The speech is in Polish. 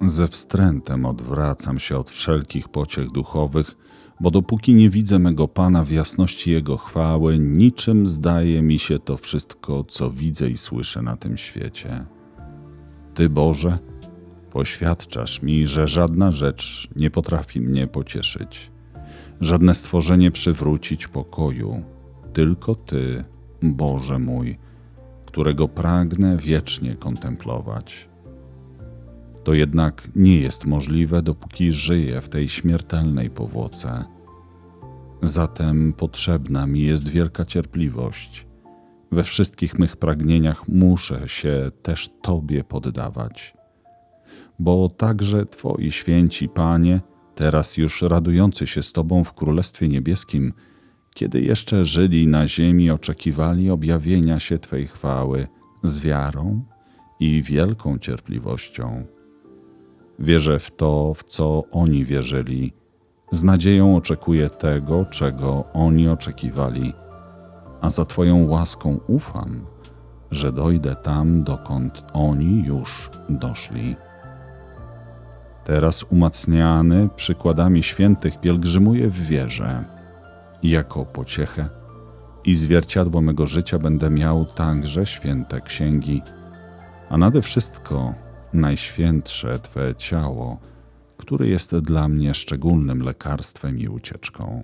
ze wstrętem odwracam się od wszelkich pociech duchowych, bo dopóki nie widzę mego Pana w jasności Jego chwały, niczym zdaje mi się to wszystko, co widzę i słyszę na tym świecie. Ty, Boże, poświadczasz mi, że żadna rzecz nie potrafi mnie pocieszyć, żadne stworzenie przywrócić pokoju, tylko Ty, Boże mój, którego pragnę wiecznie kontemplować. To jednak nie jest możliwe, dopóki żyję w tej śmiertelnej powłoce. Zatem potrzebna mi jest wielka cierpliwość. We wszystkich mych pragnieniach muszę się też Tobie poddawać. Bo także Twoi święci, Panie, teraz już radujący się z Tobą w Królestwie Niebieskim, kiedy jeszcze żyli na ziemi, oczekiwali objawienia się Twej chwały z wiarą i wielką cierpliwością. Wierzę w to, w co oni wierzyli. Z nadzieją oczekuję tego, czego oni oczekiwali, a za Twoją łaską ufam, że dojdę tam, dokąd oni już doszli. Teraz umacniany przykładami świętych pielgrzymuję w wierze. Jako pociechę i zwierciadło mego życia będę miał także święte księgi, a nade wszystko najświętsze Twe ciało, które jest dla mnie szczególnym lekarstwem i ucieczką.